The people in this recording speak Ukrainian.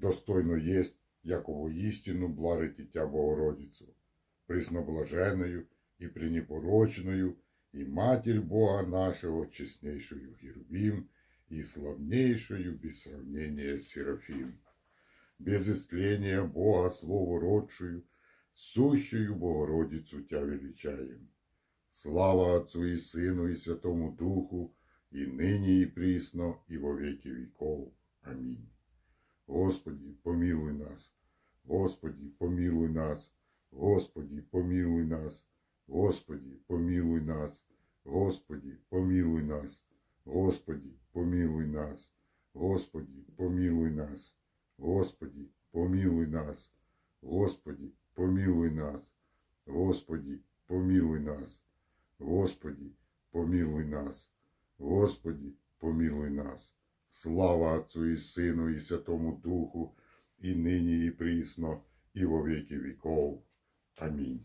достойно єсть, яково істину бларитіття Богородицю, присноблаженою і пренепорочною, і Матір Бога нашого, чеснейшую Херувим, и славнейшую без сравнения Серафим. Без истления Бога Слову родшую, сущую Богородицу Тя величаем. Слава Отцу и Сыну и Святому Духу, и ныне и присно, и во веки веков. Аминь. Господи, помилуй нас. Господи, помилуй нас. Господи, помилуй нас. Господи, помилуй нас. Господи, помилуй нас. Господи, помилуй нас. Господи, помилуй нас. Господи, помилуй нас. Господи, помилуй нас. Господи, помилуй нас. Господи, помилуй нас. Господи, помилуй нас. Слава Отцу і Сину, і Святому Духу, і нині, і прісно, і во віки віков. Амінь.